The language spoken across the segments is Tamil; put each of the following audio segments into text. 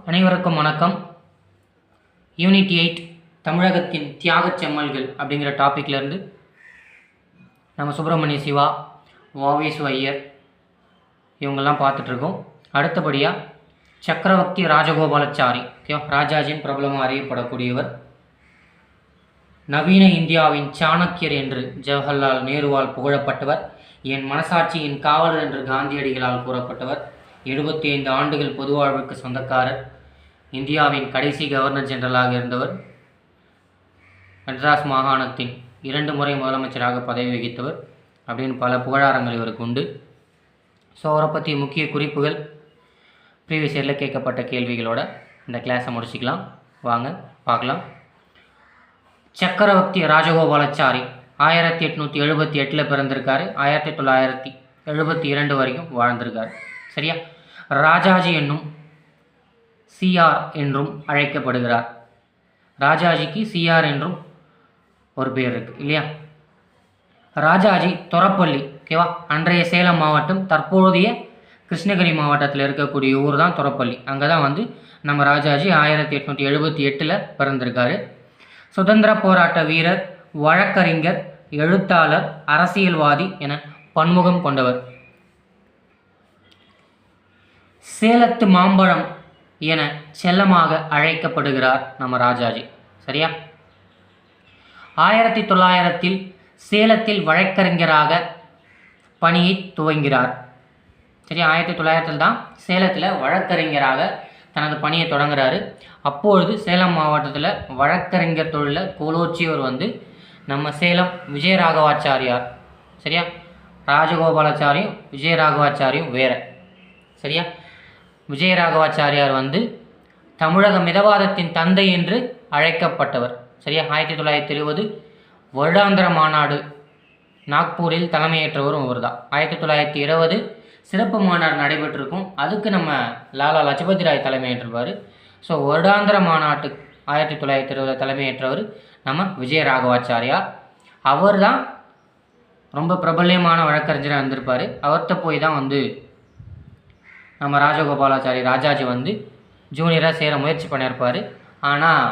அனைவருக்கும் வணக்கம். யூனிட் எயிட் தமிழகத்தின் தியாகச் செம்மல்கள் அப்படிங்கிற டாப்பிக்லேருந்து நம்ம சுப்பிரமணிய சிவா வாவேசு ஐயர் இவங்கெல்லாம் பார்த்துட்ருக்கோம். அடுத்தபடியாக சக்கரவர்த்தி ராஜகோபாலச்சாரி ஓகே ராஜாஜின் பிரபலமாக அறியப்படக்கூடியவர். நவீன இந்தியாவின் சாணக்கியர் என்று ஜவஹர்லால் நேருவால் புகழப்பட்டவர். என் மனசாட்சியின் காவலர் என்று காந்தியடிகளால் கூறப்பட்டவர். எழுபத்தி ஐந்து ஆண்டுகள் பொது வாழ்வுக்கு சொந்தக்காரர் இந்தியாவின் கடைசி கவர்னர் ஜெனரலாக இருந்தவர் மெட்ராஸ் மாகாணத்தின் இரண்டு முறை முதலமைச்சராக பதவி வகித்தவர் அப்படின்னு பல புகழாரங்கள் இவருக்கு உண்டு. ஸோ அவரை பற்றி முக்கிய குறிப்புகள் ப்ரீவியஸ் இயரில் கேட்கப்பட்ட கேள்விகளோட இந்த கிளாஸை முடிச்சுக்கலாம். வாங்க பார்க்கலாம். சக்கரவர்த்தி ராஜகோபாலாச்சாரி ஆயிரத்தி எட்நூற்றி எழுபத்தி எட்டில் பிறந்திருக்காரு. ஆயிரத்தி தொள்ளாயிரத்தி எழுபத்தி இரண்டு வரைக்கும் வாழ்ந்திருக்காரு. சரியா? ராஜாஜி என்னும் சிஆர் என்றும் அழைக்கப்படுகிறார். ராஜாஜிக்கு சிஆர் என்றும் ஒரு பேர் இருக்கு இல்லையா? ராஜாஜி தொரப்பள்ளி ஓகேவா? அன்றைய சேலம் மாவட்டம் தற்போதைய கிருஷ்ணகிரி மாவட்டத்தில் இருக்கக்கூடிய ஊர் தான் தொரப்பள்ளி. அங்கே தான் வந்து நம்ம ராஜாஜி ஆயிரத்தி எட்நூற்றி எழுபத்தி எட்டில் பிறந்திருக்காரு. சுதந்திர போராட்ட வீரர் வழக்கறிஞர் எழுத்தாளர் அரசியல்வாதி என பன்முகம் கொண்டவர். சேலத்து மாம்பழம் என செல்லமாக அழைக்கப்படுகிறார் நம்ம ராஜாஜி. சரியா? ஆயிரத்தி தொள்ளாயிரத்தில் சேலத்தில் வழக்கறிஞராக பணியை துவங்கிறார் சரி ஆயிரத்தி தொள்ளாயிரத்தில் தான் சேலத்தில் வழக்கறிஞராக தனது பணியை தொடங்குறாரு. அப்பொழுது சேலம் மாவட்டத்தில் வழக்கறிஞர் தொழிலில் கோலோச்சியவர் வந்து நம்ம சேலம் விஜயராகவாச்சாரியார். சரியா? ராஜகோபாலாச்சாரியும் விஜயராகவாச்சாரியும் வேற. சரியா? விஜயராகவாச்சாரியார் வந்து தமிழக மிதவாதத்தின் தந்தை என்று அழைக்கப்பட்டவர். சரியா? ஆயிரத்தி தொள்ளாயிரத்தி இருபது வருடாந்திர மாநாடு நாக்பூரில் தலைமையேற்றவரும் அவர்தான் ஆயிரத்தி தொள்ளாயிரத்தி இருபது சிறப்பு மாநாடு நடைபெற்றிருக்கும். அதுக்கு நம்ம லாலா லஜபதி ராய் தலைமையேற்றிருப்பார். ஸோ வருடாந்திர மாநாட்டு ஆயிரத்தி தொள்ளாயிரத்தி இருபது தலைமையேற்றவர் நம்ம விஜயராகவாச்சாரியார். அவர் தான் ரொம்ப பிரபல்யமான வழக்கறிஞராக இருந்திருப்பார். அவர்கிட்ட போய் தான் வந்து நம்ம ராஜகோபாலாச்சாரி ராஜாஜி வந்து ஜூனியராக சேர முயற்சி பண்ணியிருப்பார். ஆனால்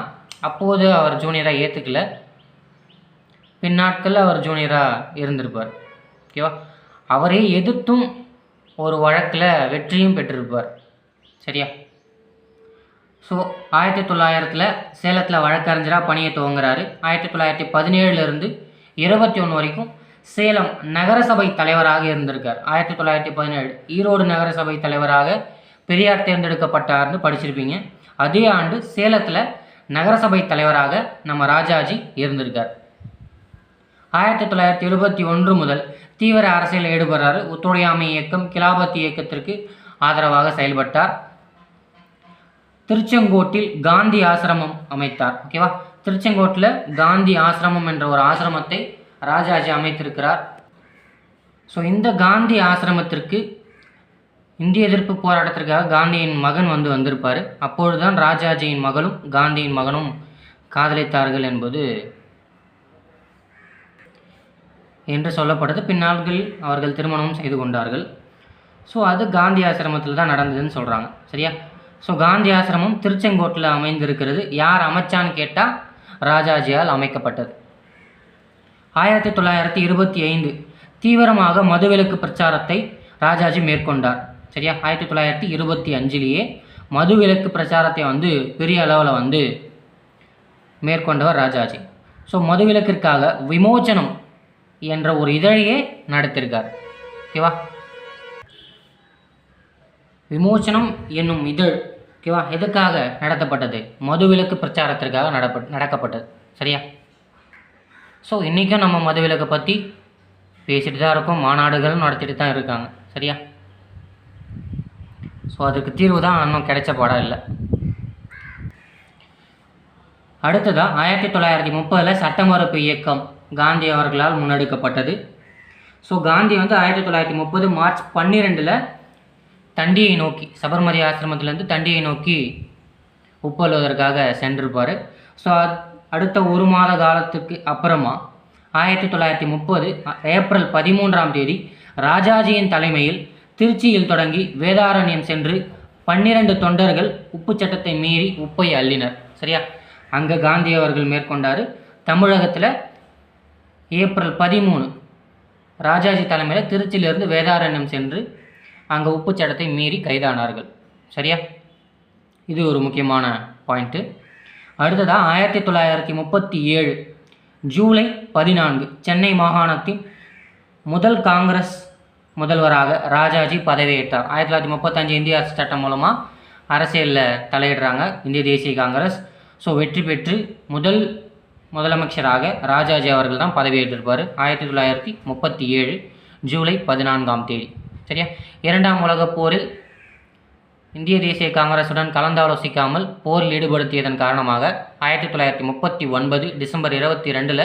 அப்போது அவர் ஜூனியராக ஏற்றுக்கல பின்னாட்களில் அவர் ஜூனியராக இருந்திருப்பார். ஓகேவா அவரே எதிர்த்தும் ஒரு வழக்கில் வெற்றியும் பெற்றிருப்பார். சரியா? ஸோ ஆயிரத்தி தொள்ளாயிரத்தில் சேலத்தில் வழக்கறிஞராக பணியை துவங்குறாரு. ஆயிரத்தி தொள்ளாயிரத்தி பதினேழுலேருந்து இருபத்தி ஒன்று வரைக்கும் சேலம் நகரசபை தலைவராக இருந்திருக்கார். ஆயிரத்தி தொள்ளாயிரத்தி பதினேழு ஈரோடு நகரசபை தலைவராக பெரியார் தேர்ந்தெடுக்கப்பட்டார்னு படிச்சிருப்பீங்க. அதே ஆண்டு சேலத்தில் நகரசபை தலைவராக நம்ம ராஜாஜி இருந்திருக்கார். ஆயிரத்தி தொள்ளாயிரத்தி எழுபத்தி ஒன்று முதல் தீவிர அரசியலில் ஈடுபடுறாரு. ஒத்துழையாமை இயக்கம் கிலாபத் இயக்கத்திற்கு ஆதரவாக செயல்பட்டார். திருச்செங்கோட்டில் காந்தி ஆசிரமம் அமைத்தார். ஓகேவா? திருச்செங்கோட்டில் காந்தி ஆசிரமம் என்ற ஒரு ஆசிரமத்தை ராஜாஜி அமைத்திருக்கிறார். ஸோ இந்த காந்தி ஆசிரமத்திற்கு இந்திய எதிர்ப்பு போராட்டத்திற்காக காந்தியின் மகன் வந்து வந்திருப்பார். அப்பொழுதுதான் ராஜாஜியின் மகளும் காந்தியின் மகனும் காதலித்தார்கள் என்பது என்று சொல்லப்பட்டது. பின்னாள்கள் அவர்கள் திருமணம் செய்து கொண்டார்கள். ஸோ அது காந்தி ஆசிரமத்தில் தான் நடந்ததுன்னு சொல்கிறாங்க சரியா? ஸோ காந்தி ஆசிரமம் திருச்செங்கோட்டில் அமைந்திருக்கிறது. யார் அமைச்சான்னு கேட்டால் ராஜாஜியால் அமைக்கப்பட்டது. ஆயிரத்தி தொள்ளாயிரத்தி இருபத்தி ஐந்து தீவிரமாக மதுவிலக்கு பிரச்சாரத்தை ராஜாஜி மேற்கொண்டார். சரியா? ஆயிரத்தி தொள்ளாயிரத்தி இருபத்தி அஞ்சிலேயே மதுவிலக்கு பிரச்சாரத்தை வந்து பெரிய அளவில் வந்து மேற்கொண்டவர் ராஜாஜி. ஸோ மதுவிலக்கிற்காக விமோச்சனம் என்ற ஒரு இதழையே நடத்திருக்கார். ஓகேவா? விமோச்சனம் என்னும் இதழ் ஓகேவா? எதுக்காக நடத்தப்பட்டது? மதுவிலக்கு பிரச்சாரத்திற்காக நடப்ப நடக்கப்பட்டது. சரியா? ஸோ இன்றைக்கும் நம்ம மதுவிலக்கை பற்றி பேசிட்டு தான் இருக்கோம். மாநாடுகளும் நடத்திட்டு தான் இருக்காங்க. சரியா? ஸோ அதுக்கு தீர்வு தான் இன்னும் கிடைச்ச பாடம் இல்லை. அடுத்ததாக ஆயிரத்தி தொள்ளாயிரத்தி முப்பதில் சட்டமறுப்பு இயக்கம் காந்தி அவர்களால் முன்னெடுக்கப்பட்டது. ஸோ காந்தி வந்து ஆயிரத்தி தொள்ளாயிரத்தி முப்பது மார்ச் பன்னிரெண்டில் தண்டியை நோக்கி சபர்மதி ஆசிரமத்திலேருந்து தண்டியை நோக்கி உப்பழுவதற்காக சென்றிருப்பார். ஸோ அடுத்த ஒரு மாத காலத்துக்கு அப்புறமா ஆயிரத்தி தொள்ளாயிரத்தி முப்பது ஏப்ரல் பதிமூன்றாம் தேதி ராஜாஜியின் தலைமையில் திருச்சியில் தொடங்கி வேதாரண்யம் சென்று பன்னிரண்டு தொண்டர்கள் உப்பு சட்டத்தை மீறி உப்பை அள்ளினர். சரியா? அங்கே காந்தி அவர்கள் மேற்கொண்டார். தமிழகத்தில் ஏப்ரல் பதிமூணு ராஜாஜி தலைமையில் திருச்சியிலிருந்து வேதாரண்யம் சென்று அங்கே உப்பு சட்டத்தை மீறி கைதானார்கள். சரியா? இது ஒரு முக்கியமான பாயிண்ட்டு அடுத்ததாக ஆயிரத்தி தொள்ளாயிரத்தி முப்பத்தி ஏழு ஜூலை பதினான்கு சென்னை மாகாணத்தின் முதல் காங்கிரஸ் முதல்வராக ராஜாஜி பதவியேற்றார். ஆயிரத்தி தொள்ளாயிரத்தி முப்பத்தஞ்சு இந்திய அரசு சட்டம் மூலமாக அரசியலில் தலையிடுறாங்க இந்திய தேசிய காங்கிரஸ். ஸோ வெற்றி பெற்று முதல் முதலமைச்சராக ராஜாஜி அவர்கள் தான் பதவியேற்றிருப்பார். ஆயிரத்தி தொள்ளாயிரத்தி முப்பத்தி ஏழு ஜூலை பதினான்காம் தேதி. சரியா? இரண்டாம் உலகப் போரில் இந்திய தேசிய காங்கிரசுடன் கலந்தாலோசிக்காமல் போரில் ஈடுபடுத்தியதன் காரணமாக ஆயிரத்தி தொள்ளாயிரத்தி முப்பத்தி ஒன்பது டிசம்பர் இருபத்தி ரெண்டில்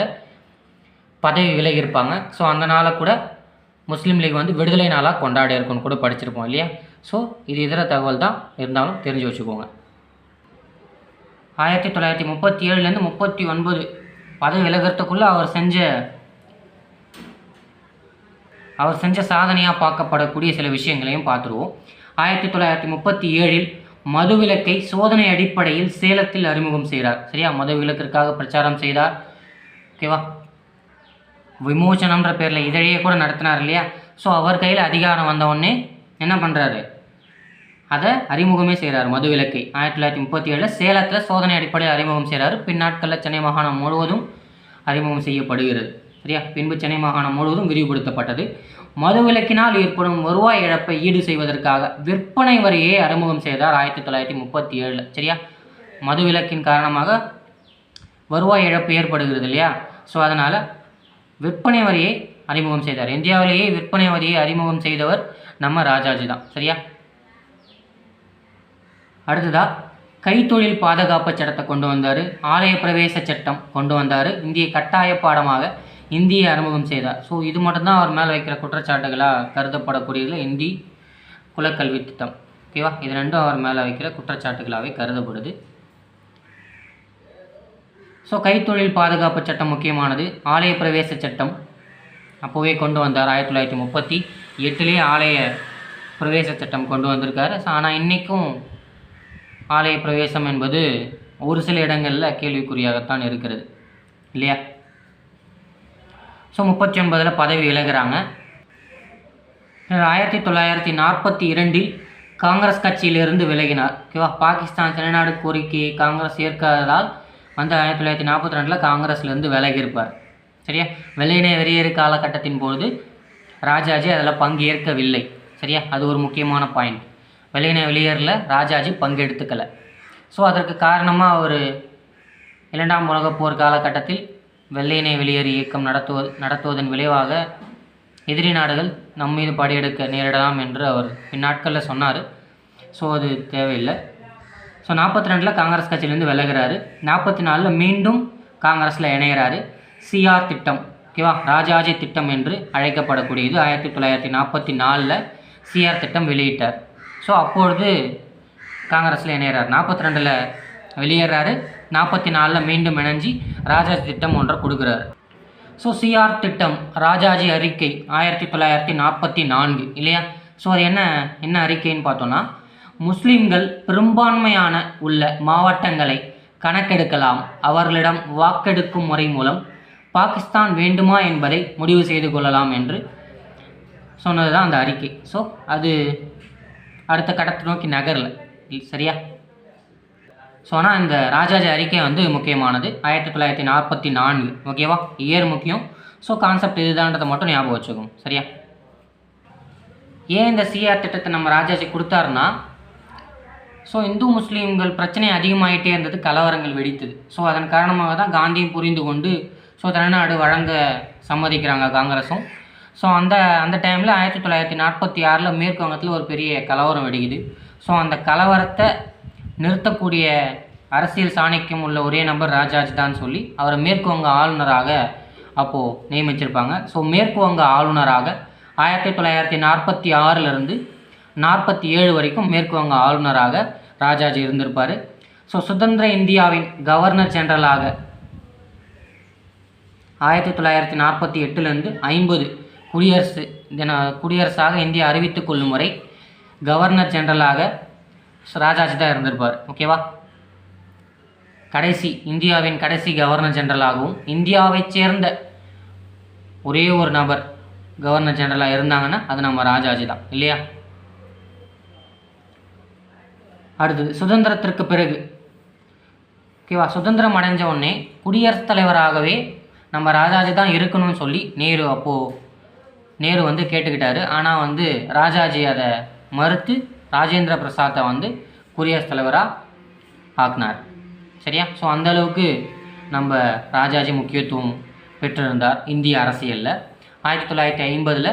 பதவி விலகியிருப்பாங்க. ஸோ அந்த நாளை கூட முஸ்லீம் லீக் வந்து விடுதலை நாளாக கொண்டாடி இருக்குன்னு கூட படிச்சிருப்போம் இல்லையா? ஸோ இது இதர தகவல் தான். இருந்தாலும் தெரிஞ்சு வச்சுக்கோங்க. ஆயிரத்தி தொள்ளாயிரத்தி முப்பத்தி ஏழுலேருந்து முப்பத்தி ஒன்பது பதவி விலகிறதுக்குள்ளே அவர் செஞ்ச அவர் செஞ்ச சாதனையாக பார்க்கப்படக்கூடிய சில விஷயங்களையும் பார்த்துருவோம். ஆயிரத்தி தொள்ளாயிரத்தி முப்பத்தி ஏழில் மதுவிலக்கை சோதனை அடிப்படையில் சேலத்தில் அறிமுகம் செய்கிறார் சரியா? மதுவிலக்கிற்காக பிரச்சாரம் செய்தார். ஓகேவா விமோசனம்ன்ற பேரில் இதழையே கூட நடத்தினார் இல்லையா? ஸோ அவர் கையில் அதிகாரம் வந்தவுடனே என்ன பண்ணுறாரு அதை அறிமுகமே செய்கிறார் மதுவிலக்கை. ஆயிரத்தி தொள்ளாயிரத்தி முப்பத்தி ஏழில் சேலத்தில் சோதனை அடிப்படையில் அறிமுகம் செய்கிறார் பின்னாட்களில் சென்னை மாகாணம் முழுவதும் அறிமுகம் செய்யப்படுகிறது. சரியா? பின்பு சென்னை மாகாணம் முழுவதும் விரிவுபடுத்தப்பட்டது. மதுவிலக்கினால் ஏற்படும் வருவாய் இழப்பை ஈடு செய்வதற்காக விற்பனை வரியை அறிமுகம் செய்தார் ஆயிரத்தி தொள்ளாயிரத்தி முப்பத்தி ஏழில். சரியா? மதுவிலக்கின் காரணமாக வருவாய் இழப்பு ஏற்படுகிறது இல்லையா? ஸோ அதனால் விற்பனை வரியை அறிமுகம் செய்தார். இந்தியாவிலேயே விற்பனை வரியை அறிமுகம் செய்தவர் நம்ம ராஜாஜி தான். சரியா? அடுத்ததா கைத்தொழில் பாதுகாப்பு சட்டத்தை கொண்டு வந்தார். ஆலய பிரவேச சட்டம் கொண்டு வந்தார். இந்திய கட்டாய பாடமாக இந்தியை அறிமுகம் செய்தார். ஸோ இது மட்டும்தான் அவர் மேலே வைக்கிற குற்றச்சாட்டுகளாக கருதப்படக்கூடியதில் இந்தி குலக்கல்வி திட்டம். ஓகேவா இது ரெண்டும் அவர் மேலே வைக்கிற குற்றச்சாட்டுகளாகவே கருதப்படுது. ஸோ கைத்தொழில் பாதுகாப்பு சட்டம் முக்கியமானது. ஆலய பிரவேச சட்டம் அப்போவே கொண்டு வந்தார். ஆயிரத்தி தொள்ளாயிரத்தி முப்பத்தி எட்டுலேயே ஆலய பிரவேச சட்டம் கொண்டு வந்திருக்காரு. ஸோ ஆனால் இன்றைக்கும் ஆலய பிரவேசம் என்பது ஒரு சில இடங்களில் கேள்விக்குறியாகத்தான் இருக்கிறது. இல்லையா? ஸோ முப்பத்தி ஒன்பதில் பதவி விலகிறாங்க. ஆயிரத்தி தொள்ளாயிரத்தி நாற்பத்தி இரண்டில் காங்கிரஸ் கட்சியிலிருந்து விலகினார். ஓகேவா? பாகிஸ்தான் தென்னாடு கோரிக்கையை காங்கிரஸ் ஏற்காததால் வந்து ஆயிரத்தி தொள்ளாயிரத்தி நாற்பத்தி ரெண்டில் காங்கிரஸ்லேருந்து விலகியிருப்பார். சரியா? வெள்ளையினை வெளியேறு காலகட்டத்தின் பொழுது ராஜாஜி அதில் பங்கேற்கவில்லை. சரியா? அது ஒரு முக்கியமான பாயிண்ட் வெள்ளையினை வெளியேறில் ராஜாஜி பங்கெடுத்துக்கலை. ஸோ அதற்கு காரணமாக அவர் இரண்டாம் உலகப் போர் காலகட்டத்தில் வெள்ளையினை வெளியேறு இயக்கம் நடத்துவது நடத்துவதன் விளைவாக எதிரி நாடுகள் நம் மீது படையெடுக்க நேரிடலாம் என்று அவர் இந்நாட்களில் சொன்னார். ஸோ அது தேவையில்லை. ஸோ நாற்பத்தி ரெண்டில் காங்கிரஸ் கட்சியிலேருந்து விலகிறாரு. நாற்பத்தி நாலில் மீண்டும் காங்கிரஸில் இணைகிறாரு சிஆர் திட்டம் ஓகேவா? ராஜாஜி திட்டம் என்று அழைக்கப்படக்கூடியது ஆயிரத்தி தொள்ளாயிரத்தி நாற்பத்தி நாலில் சிஆர் திட்டம் வெளியிட்டார். ஸோ அப்பொழுது காங்கிரஸில் இணைகிறார் நாற்பத்தி ரெண்டில் வெளியேறாரு. நாற்பத்தி நாலில் மீண்டும் இணைஞ்சி ராஜாஜி திட்டம் ஒன்றை கொடுக்குறாரு. ஸோ சிஆர் திட்டம் ராஜாஜி அறிக்கை ஆயிரத்தி தொள்ளாயிரத்தி நாற்பத்தி நான்கு இல்லையா? ஸோ அது என்ன என்ன அறிக்கைன்னு பார்த்தோன்னா முஸ்லீம்கள் பெரும்பான்மையான உள்ள மாவட்டங்களை கணக்கெடுக்கலாம். அவர்களிடம் வாக்கெடுக்கும் முறை மூலம் பாகிஸ்தான் வேண்டுமா என்பதை முடிவு செய்து கொள்ளலாம் என்று சொன்னது தான் அந்த அறிக்கை. ஸோ அது அடுத்த கட்டத்தை நோக்கி நகரில் சரியா? ஸோ ஆனால் இந்த ராஜாஜி அறிக்கை வந்து முக்கியமானது. ஆயிரத்தி தொள்ளாயிரத்தி நாற்பத்தி நான்கு ஓகேவா இயர் முக்கியம். ஸோ கான்செப்ட் இதுதான்றதை மட்டும் ஞாபகம் வச்சுக்கோங்க. சரியா? ஏன் இந்த சிஆர் திட்டத்தை நம்ம ராஜாஜி கொடுத்தாருன்னா ஸோ இந்து முஸ்லீம்கள் பிரச்சனை அதிகமாகிட்டே இருந்தது கலவரங்கள் வெடித்தது. ஸோ அதன் காரணமாக தான் காந்தியும் புரிந்து கொண்டு ஸோ தமிழ்நாடு வழங்க சம்மதிக்கிறாங்க காங்கிரஸும் ஸோ அந்த அந்த டைமில் ஆயிரத்தி தொள்ளாயிரத்தி நாற்பத்தி ஆறில் மேற்கு வங்கத்தில் ஒரு பெரிய கலவரம் வெடிக்குது. ஸோ அந்த கலவரத்தை நிறுத்தக்கூடிய அரசியல் சாணக்கியம் உள்ள ஒரே நபர் ராஜாஜ் தான் சொல்லி அவரை மேற்கு வங்க ஆளுநராக அப்போது நியமிச்சிருப்பாங்க. ஸோ மேற்கு வங்க ஆளுநராக ஆயிரத்தி தொள்ளாயிரத்தி நாற்பத்தி ஆறிலிருந்து நாற்பத்தி ஏழு வரைக்கும் மேற்கு வங்க ஆளுநராக ராஜாஜி இருந்திருப்பார். ஸோ சுதந்திர இந்தியாவின் கவர்னர் ஜெனரலாக ஆயிரத்தி தொள்ளாயிரத்தி நாற்பத்தி எட்டுலேருந்து ஐம்பது குடியரசு தின குடியரசாக இந்தியா அறிவித்துக் கொள்ளும் வரை கவர்னர் ஜெனரலாக ராஜாஜி தான் இருந்திருப்பார். ஓகேவா கடைசி இந்தியாவின் கடைசி கவர்னர் ஜெனரலாகவும் இந்தியாவைச் சேர்ந்த ஒரே ஒரு நபர் கவர்னர் ஜெனரலாக இருந்தாங்கன்னா அது நம்ம ராஜாஜி தான். இல்லையா? அடுத்தது சுதந்திரத்திற்கு பிறகு. ஓகேவா சுதந்திரம் அடைஞ்ச உடனே குடியரசுத் தலைவராகவே நம்ம ராஜாஜி தான் இருக்கணும்னு சொல்லி நேரு அப்போது நேரு வந்து கேட்டுக்கிட்டாரு. ஆனால் வந்து ராஜாஜி அதை மறுத்து ராஜேந்திர பிரசாத்தை வந்து குடியரசுத் தலைவராக ஆக்குனார். சரியா? ஸோ அந்தளவுக்கு நம்ம ராஜாஜி முக்கியத்துவம் பெற்றிருந்தார் இந்திய அரசியலில். ஆயிரத்தி தொள்ளாயிரத்தி ஐம்பதில்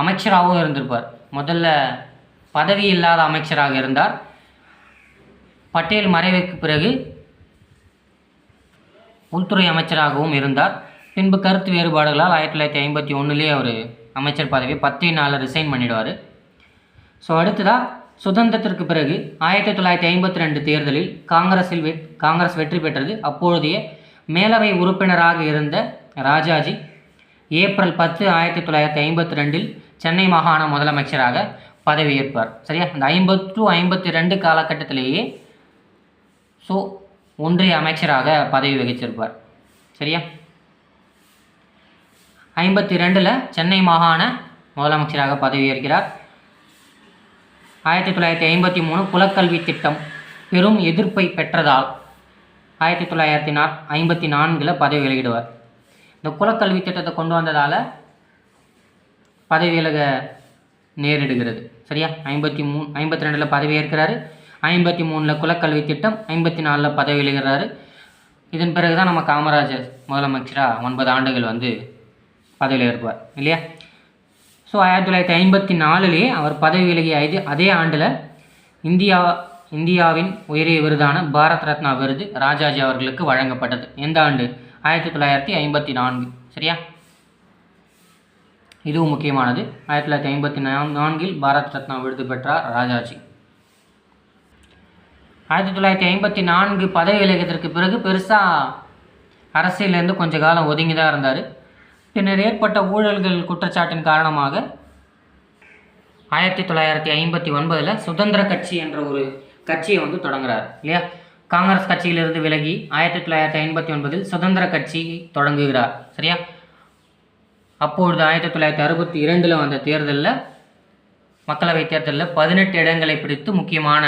அமைச்சராகவும் இருந்திருப்பார். முதல்ல பதவி இல்லாத அமைச்சராக இருந்தார். பட்டேல் மறைவுக்கு பிறகு உள்துறை அமைச்சராகவும் இருந்தார். பின்பு கருத்து வேறுபாடுகளால் ஆயிரத்தி தொள்ளாயிரத்தி ஐம்பத்தி ஒன்றுலேயே அவர் அமைச்சர் பதவியை பத்தே நாளில் ரிசைன் பண்ணிடுவார். ஸோ அடுத்ததாக சுதந்திரத்திற்கு பிறகு ஆயிரத்தி தொள்ளாயிரத்தி ஐம்பத்தி ரெண்டு தேர்தலில் காங்கிரஸில் வெ காங்கிரஸ் வெற்றி பெற்றது. அப்பொழுதைய மேலவை உறுப்பினராக இருந்த ராஜாஜி ஏப்ரல் பத்து ஆயிரத்தி தொள்ளாயிரத்தி ஐம்பத்தி ரெண்டில் சென்னை மாகாண முதலமைச்சராக பதவியேற்பார். சரியா? இந்த ஐம்பது டு ஐம்பத்தி ரெண்டு காலகட்டத்திலேயே ஸோ ஒன்றிய அமைச்சராக பதவி வகிச்சிருப்பார் சரியா? ஐம்பத்தி ரெண்டில் சென்னை மாகாண முதலமைச்சராக பதவியேற்கிறார். ஆயிரத்தி தொள்ளாயிரத்தி ஐம்பத்தி மூணு குலக்கல்வி திட்டம் பெரும் எதிர்ப்பை பெற்றதால் ஆயிரத்தி தொள்ளாயிரத்தி நா ஐம்பத்தி நான்கில் பதவி விலகிடுவார் இந்த குலக்கல்வி திட்டத்தை கொண்டு வந்ததால் பதவி விலக நேரிடுகிறது. சரியா? ஐம்பத்தி மூணு ஐம்பத்தி ரெண்டில் பதவி ஏற்கிறாரு. ஐம்பத்தி மூணில் குலக்கல்வி திட்டம் ஐம்பத்தி நாலில் பதவி விலகிறாரு இதன் பிறகு தான் நம்ம காமராஜர் முதலமைச்சராக ஒன்பது ஆண்டுகள் வந்து பதவியில் இருப்பார். இல்லையா? ஸோ ஆயிரத்தி தொள்ளாயிரத்தி ஐம்பத்தி நாலுலேயே அவர் பதவி விலகிய இது அதே ஆண்டில் இந்தியா இந்தியாவின் உயரிய விருதான பாரத் ரத்னா விருது ராஜாஜி அவர்களுக்கு வழங்கப்பட்டது. எந்த ஆண்டு? ஆயிரத்தி தொள்ளாயிரத்தி ஐம்பத்தி நான்கு. சரியா? இதுவும் முக்கியமானது. ஆயிரத்தி தொள்ளாயிரத்தி ஐம்பத்தி நான்கில் பாரத் ரத்னா விருது பெற்றார் ராஜாஜி. ஆயிரத்தி தொள்ளாயிரத்தி ஐம்பத்தி நான்கு பதவி விலகத்திற்கு பிறகு பெருசாக அரசியலேருந்து கொஞ்ச காலம் ஒதுங்கி தான் இருந்தார். பின்னர் ஏற்பட்ட ஊழல்கள் குற்றச்சாட்டின் காரணமாக ஆயிரத்தி தொள்ளாயிரத்தி ஐம்பத்தி ஒன்பதில் சுதந்திர கட்சி என்ற ஒரு கட்சியை வந்து தொடங்குறார் இல்லையா? காங்கிரஸ் கட்சியிலிருந்து விலகி ஆயிரத்தி தொள்ளாயிரத்தி ஐம்பத்தி ஒன்பதில் சுதந்திர கட்சி தொடங்குகிறார் சரியா? அப்பொழுது ஆயிரத்தி தொள்ளாயிரத்தி அறுபத்தி இரண்டில் வந்த தேர்தலில் மக்களவைத் தேர்தலில் பதினெட்டு இடங்களை பிடித்து முக்கியமான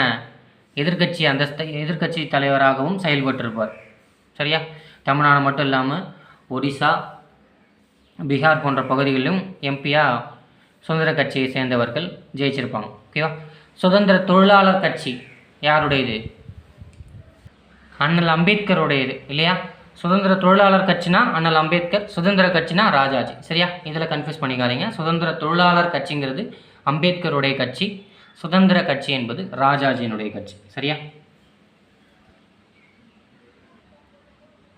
எதிர்க்கட்சி அந்தஸ்தை எதிர்க்கட்சி தலைவராகவும் செயல்பட்டிருப்பார் சரியா? தமிழ்நாடு மட்டும் இல்லாமல் ஒடிசா பீகார் போன்ற பகுதிகளிலும் எம்பியாக சுதந்திர கட்சியை சேர்ந்தவர்கள் ஜெயிச்சிருப்பாங்க. ஓகேவா சுதந்திர தொழிலாளர் கட்சி யாருடையது? அண்ணல் அம்பேத்கருடையது இல்லையா? சுதந்திர தொழிலாளர் கட்சினா அண்ணல் அம்பேத்கர் சுதந்திர கட்சினா ராஜாஜி சரியா? இதில் கன்ஃபியூஸ் பண்ணிக்காதீங்க. சுதந்திர தொழிலாளர் கட்சிங்கிறது அம்பேத்கருடைய கட்சி சுதந்திர கட்சி என்பது ராஜாஜியினுடைய கட்சி சரியா?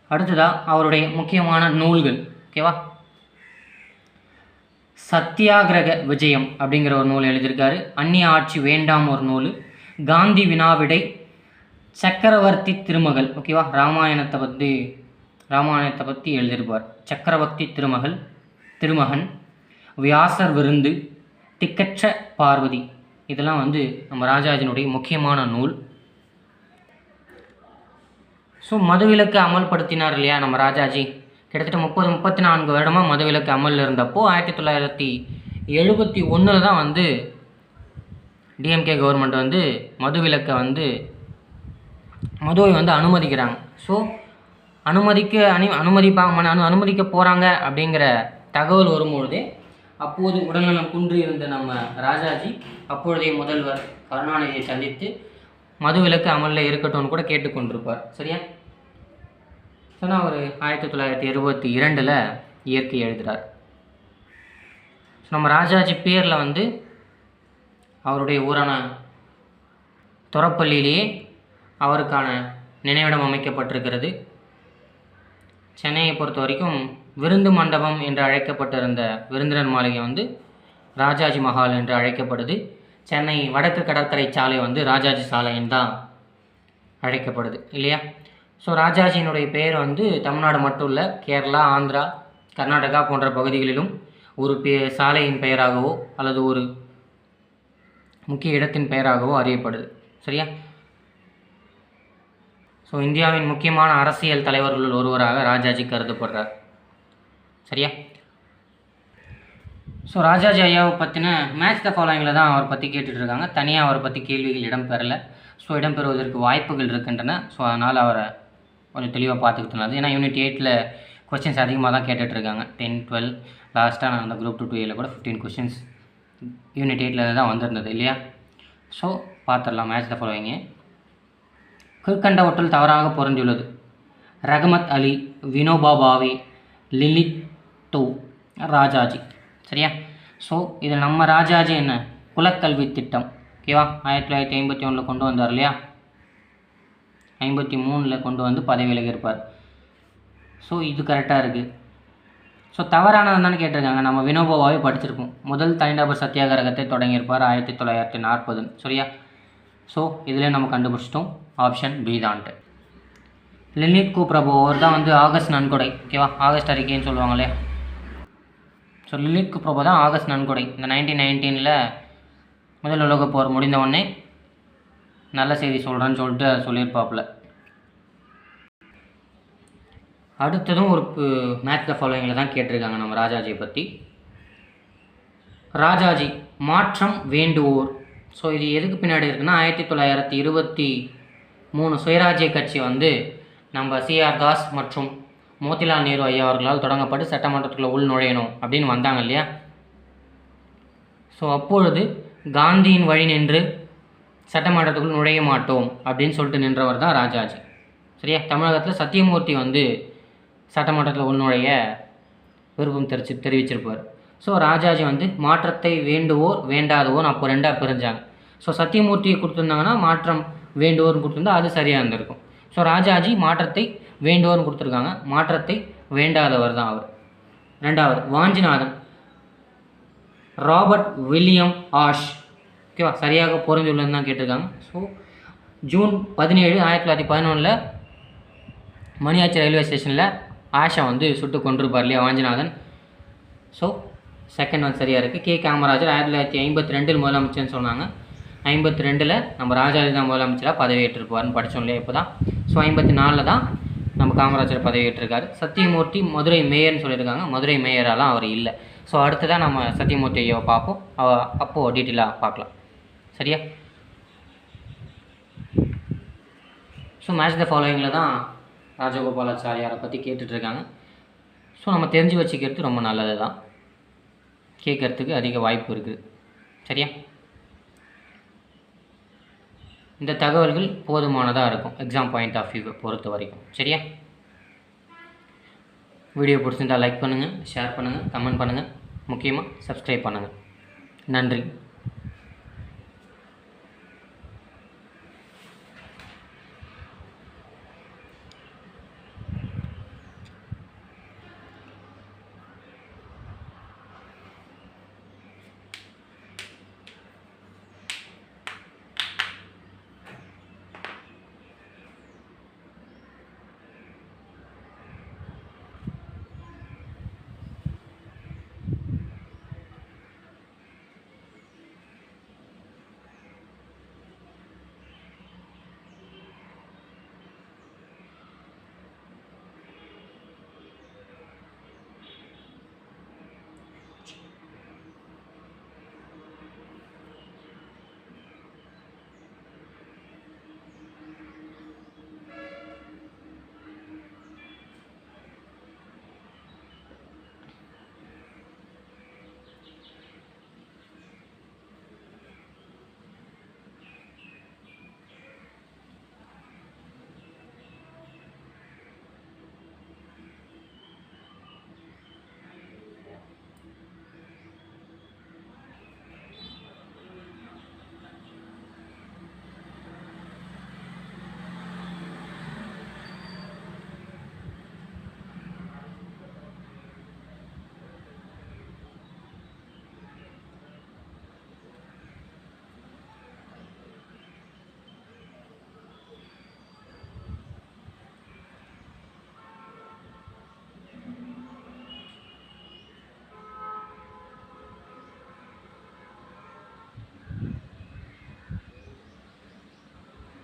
அடுத்ததாக அவருடைய முக்கியமான நூல்கள் ஓகேவா சத்தியாகிரக விஜயம் அப்படிங்கிற ஒரு நூல் எழுதியிருக்காரு. அந்நிய ஆட்சி வேண்டாம் ஒரு நூல். காந்தி வினாவிடை சக்கரவர்த்தி திருமகள் ஓகேவா? ராமாயணத்தை பற்றி ராமாயணத்தை பற்றி எழுதியிருப்பார். சக்கரவர்த்தி திருமகள் திருமகன் வியாசர் விருந்து திக்கற்ற பார்வதி. இதெல்லாம் வந்து நம்ம ராஜாஜினுடைய முக்கியமான நூல். ஸோ மதுவிலக்கு அமல்படுத்தினார் இல்லையா நம்ம ராஜாஜி? கிட்டத்தட்ட முப்பது முப்பத்தி நான்கு வருடமாக மதுவிலக்கு அமலில் இருந்தப்போ ஆயிரத்தி தொள்ளாயிரத்தி எழுபத்தி ஒன்றில் தான் வந்து டிஎம்கே கவர்மெண்ட் வந்து மதுவிலக்கை வந்து மதுவை வந்து அனுமதிக்கிறாங்க. ஸோ அனுமதிக்க அனு அனுமதிப்பாங்க அனு அனுமதிக்க போகிறாங்க அப்படிங்கிற தகவல் வரும்பொழுதே அப்போது உடல்நலம் குன்றி இருந்த நம்ம ராஜாஜி அப்பொழுதைய முதல்வர் கருணாநிதியை சந்தித்து மதுவிலக்கு அமலில் இருக்கட்டும்னு கூட கேட்டுக்கொண்டிருப்பார். சரியா? சொன்னால் அவர் ஆயிரத்தி தொள்ளாயிரத்தி எழுபத்தி இரண்டில் இயற்கை எழுதுகிறார் ஸோ நம்ம ராஜாஜி பேரில் வந்து அவருடைய ஊரான துறப்பள்ளியிலேயே அவருக்கான நினைவிடம் அமைக்கப்பட்டிருக்கிறது. சென்னையை பொறுத்த வரைக்கும் விருந்து மண்டபம் என்று அழைக்கப்பட்டிருந்த விருந்தினர் மாளிகை வந்து ராஜாஜி மஹால் என்று அழைக்கப்படுது. சென்னை வடக்கு கடற்கரை சாலை வந்து ராஜாஜி சாலைன்னு தான் அழைக்கப்படுது இல்லையா? ஸோ ராஜாஜியினுடைய பெயர் வந்து தமிழ்நாடு மட்டும் இல்லை கேரளா ஆந்திரா கர்நாடகா போன்ற பகுதிகளிலும் ஒரு பே சாலையின் பெயராகவோ அல்லது ஒரு முக்கிய இடத்தின் பெயராகவோ அறியப்படுது. சரியா? ஸோ இந்தியாவின் முக்கியமான அரசியல் தலைவர்களுள் ஒருவராக ராஜாஜி கருதப்படுறார். சரியா? ஸோ ராஜாஜி ஐயாவை பற்றின மேட்ச் த ஃபாலோயிங்கில் தான் அவரை பற்றி கேட்டுட்ருக்காங்க. தனியாக அவரை பற்றி கேள்விகள் இடம்பெறலை. ஸோ இடம்பெறுவதற்கு வாய்ப்புகள் இருக்கின்றன. ஸோ அதனால் அவரை கொஞ்சம் தெளிவாக பார்த்துக்கிட்டு ஏன்னா யூனிட் எயிட்டில் கொஸ்டின்ஸ் அதிகமாக தான் கேட்டுட்ருக்காங்க. டென் டுவெல் லாஸ்ட்டாக நான் அந்த குரூப் டூ டூ ஏல கூட ஃபிஃப்டீன் கொஸ்டின்ஸ் யூனிட் எயிட்டில் தான் வந்திருந்தது இல்லையா? ஸோ பார்த்துடலாம் மேட்ச் ஃபாலோவிங்க ஃபாலோயிங்கு கீழ்கண்டவற்றில் தவறாக பொருந்தியுள்ளது. ரஹமத் அலி வினோபா பாவே லிலித் டூ ராஜாஜி. சரியா? ஸோ இதில் நம்ம ராஜாஜி என்ன? குலக்கல்வி திட்டம். ஓகேவா? ஆயிரத்தி தொள்ளாயிரத்தி ஐம்பத்தி ஒன்றில் கொண்டு வந்தார் இல்லையா? ஐம்பத்தி மூணில் கொண்டு வந்து பதவி இருப்பார். ஸோ இது கரெக்டாக இருக்குது ஸோ தவறானது தானே கேட்டிருக்காங்க. நம்ம வினோபாவே படிச்சிருப்போம். முதல் தனிநபர் சத்தியாகிரகத்தை தொடங்கியிருப்பார் ஆயிரத்தி தொள்ளாயிரத்தி நாற்பது. சரியா? ஸோ இதிலே நம்ம கண்டுபிடிச்சிட்டோம். Option B தான்ட்டு. லினிட் கு பிரபு அவர் தான் வந்து ஆகஸ்ட் நன்கொடை. ஓகேவா? ஆகஸ்ட் அறிக்கைன்னு சொல்லுவாங்களே ஸோ லினிட் கு பிரபு தான் ஆகஸ்ட் நன்கொடை. இந்த நைன்டீன் நைன்டீனில் முதல் உலகப் போர் முடிந்த உடனே நல்ல செய்தி சொல்கிறேன்னு சொல்லிட்டு சொல்லியிருப்பாப்புல. அடுத்ததும் ஒரு மேட்ச் த ஃபாலோயிங்கில் தான் கேட்டிருக்காங்க நம்ம ராஜாஜியை பற்றி ராஜாஜி மாற்றம் வேண்டுவோர். ஸோ இது எதுக்கு பின்னாடி இருக்குன்னா ஆயிரத்தி தொள்ளாயிரத்தி இருபத்தி மூணு சுயராஜ்ய கட்சி வந்து நம்ம சிஆர் தாஸ் மற்றும் மோதிலால் நேரு ஐயா அவர்களால் தொடங்கப்பட்டு சட்டமன்றத்துக்குள்ளே உள் நுழையணும் அப்படின்னு வந்தாங்க இல்லையா? ஸோ அப்பொழுது காந்தியின் வழி நின்று சட்டமன்றத்துக்குள் நுழைய மாட்டோம் அப்படின்னு சொல்லிட்டு நின்றவர் தான் ராஜாஜி. சரியா? தமிழகத்தில் சத்தியமூர்த்தி வந்து சட்டமன்றத்தில் உள்நுழைய விருப்பம் தெரிச்சு தெரிவிச்சிருப்பார். ஸோ ராஜாஜி வந்து மாற்றத்தை வேண்டுவோர் வேண்டாதவோர் அப்போ ரெண்டாக பிரிஞ்சாங்க. ஸோ சத்தியமூர்த்தியை கொடுத்துருந்தாங்கன்னா மாற்றம் வேண்டுவோர்னு கொடுத்துருந்தா அது சரியாக இருந்திருக்கும். ஸோ ராஜாஜி மாற்றத்தை வேண்டுவோர்னு கொடுத்துருக்காங்க. மாற்றத்தை வேண்டாதவர் தான் அவர். ரெண்டாவது வாஞ்சிநாதன் ராபர்ட் வில்லியம் ஆஷ் ஓகேவா? சரியாக பொருந்துள்ளதுன்னு தான் கேட்டிருக்காங்க. ஸோ ஜூன் பதினேழு ஆயிரத்தி தொள்ளாயிரத்தி பதினொன்றில் மணியாச்சி ரயில்வே ஸ்டேஷனில் ஆஷா வந்து சுட்டு கொண்டிருப்பார் இல்லையா வாஞ்சிநாதன்? ஸோ செகண்ட் ஒன் சரியாக இருக்குது கே. காமராஜர் ஆயிரத்தி தொள்ளாயிரத்தி ஐம்பத்தி ரெண்டில் முதலமைச்சர்னு சொன்னாங்க. ஐம்பத்தி ரெண்டில் நம்ம ராஜாஜி தான் முதலமைச்சராக பதவியேற்றிருப்பார்னு படித்தோம் இல்லையா இப்போ தான் ஸோ ஐம்பத்தி நாலில் தான் நம்ம காமராஜர் பதவியேற்றிருக்காரு. சத்தியமூர்த்தி மதுரை மேயர்னு சொல்லியிருக்காங்க. மதுரை மேயராலாம் அவர் இல்லை. ஸோ அடுத்ததாக நம்ம சத்தியமூர்த்தி ஐயாவை பார்ப்போம். அவ அப்போது டீட்டெயிலாக பார்க்கலாம். சரியா? ஸோ மேட்ச் த ஃபாலோயிங்கில் தான் ராஜகோபாலாச்சாரியாரை பற்றி கேட்டுட்ருக்காங்க. ஸோ நம்ம தெரிஞ்சு வச்சுக்கிறது ரொம்ப நல்லது தான். கேட்குறதுக்கு அதிக வாய்ப்பு இருக்குது. சரியா? இந்த தகவல்கள் போதுமானதாக இருக்கும். எக்ஸாம் பாயிண்ட் ஆஃப் வியூவை பொறுத்த வரைக்கும். சரியா? வீடியோ பிடிச்சிருந்தால் லைக் பண்ணுங்கள் ஷேர் பண்ணுங்கள் கமெண்ட் பண்ணுங்கள் முக்கியமாக சப்ஸ்கிரைப் பண்ணுங்கள் நன்றி.